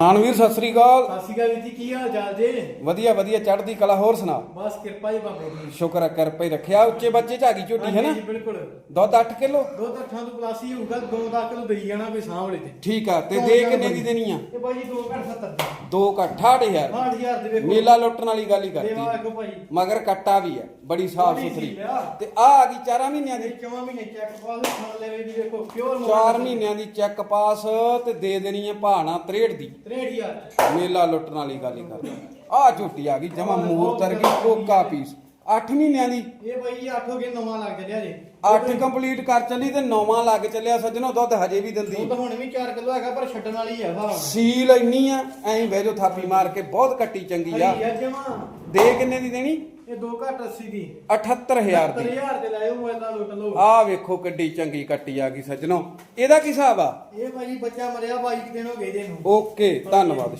ਮਾਨਵੀਰ ਸਤਿ ਸ੍ਰੀ ਅਕਾਲ। ਸਤਿ ਸ਼੍ਰੀ ਅਕਾਲ ਵੀਰ ਜੀ ਕੀ ਹਾਲ ਚਾਲ ਜੇ? ਵਧੀਆ ਵਧੀਆ ਚੜ੍ਹਦੀ ਕਲਾ ਹੋਰ ਸੁਣਾ। ਬਸ ਕਿਰਪਾ ਜੀ ਬਾਬੇ ਦੀ। ਸ਼ੁਕਰ ਹੈ ਕਿਰਪਾ ਹੀ ਰੱਖਿਆ। ਉੱਚੇ ਬੱਚੇ ਝਾਗੀ ਝੋਟੀ ਹੈ ਨਾ? ਹਾਂਜੀ, ਬਿਲਕੁਲ। ਦੁੱਧ 8 ਕਿਲੋ? ਦੁੱਧ ਅੱਠਾਂ ਤੋਂ ਪਲੱਸ ਹੀ ਹੋਊਗਾ ਦੋ ਤੱਕ ਨੂੰ ਦੇਈ ਜਾਣਾ ਕੋਈ ਸਾਂਭਲੇ ਤੇ। ਠੀਕ ਆ ਤੇ ਦੇ ਕਿੰਨੇ ਦੀ ਦੇਣੀ ਆ? ਇਹ ਭਾਈ ਜੀ 2 ਘੰਟ 70 ਦੀ। 2 60 ਹਜ਼ਾਰ। 6000 ਦੇ ਵੇਖੋ। ਮੇਲਾ ਲੁੱਟਣ ਵਾਲੀ ਗੱਲ ਹੀ ਦੇਵਾ ਕਰਤੀ ਵੇਖੋ ਭਾਈ। ਮਗਰ ਕੱਟਾ ਵੀ ਹੈ ਬੜੀ ਸਾਫ਼ ਬੜੀ ਸੁਥਰੀ। ਤੇ ਆ ਆ ਗਈ 4 ਮਹੀਨਿਆਂ ਦੀ। ਇਹ ਚਵਾਂ ਮਹੀਨੇ ਚੈੱਕ ਪਾਸ ਖਾਣ ਲੈਵੇ ਦੀ ਵੇਖੋ ਪਿਓਰ 4 ਮਹੀਨਿਆਂ ਦੀ ਚੈੱਕ ਪਾਸ ਤੇ ਦੇ ਦੇਣੀ ਹੈ ਭਾਣਾ 63 ਦੀ। 63000 ਮੇਲਾ ਲੁੱਟਣ ਵਾਲੀ ਗੱਲ ਹੀ ਕਰਦੀ। ਆ ਝੋਟੀ ਆ ਗਈ ਜਮਾ ਮੂਰਤ ਵਰਗੀ ਕੋਕਾ ਪੀਸ। 8 ਮਹੀਨਿਆਂ ਦੀ। ਇਹ ਜੀ 8 ਹੋ ਗਏ ਨਵਾਂ ਲੱਗ ਚੱਲਿਆ ਜੇ। 8 ਕੰਪਲੀਟ ਕਰ ਚੱਲੀ ਤੇ ਨੌਵਾਂ ਲੱਗ ਚੱਲਿਆ ਸੱਜਣੋ ਦੁੱਧ ਹਜੇ ਵੀ ਦਿੰਦੀ। ਦੁੱਧ ਹੁਣ ਵੀ 4 ਕਿਲੋ ਹੈਗਾ ਪਰ ਛੱਡਣ ਵਾਲੀ ਆ ਵਾ ਸੀਲ ਇੰਨੀ ਆ ਐਂ ਬਹਿ ਜੋ ਥਾਪੀ ਮਾਰ ਕੇ ਬਹੁਤ ਕੱਟੀ ਚੰਗੀ ਆ। ਦੇ ਕਿੰਨੇ ਦੀ ਦੇਣੀ? ਇਹ 2 ਘੱਟ 80 ਦੀ। 78000 ਦੀ। 70000 ਦੇ ਲਾਇਓ ਮੋਬਾਈਲ ਨਾਲ ਲੁੱਟ ਲਓ ਆਹ ਵੇਖੋ ਕਿੱਡੀ ਚੰਗੀ ਕੱਟੀ ਆ ਗਈ ਸੱਜਣੋ। ਇਹਦਾ ਕੀ ਹਿਸਾਬ ਆ? ਇਹ ਭਾਈ ਬੱਚਾ ਮਰਿਆ 22 ਦਿਨ ਹੋ ਗਏ ਜੇ ਨੂੰ। ਓਕੇ ਧੰਨਵਾਦ।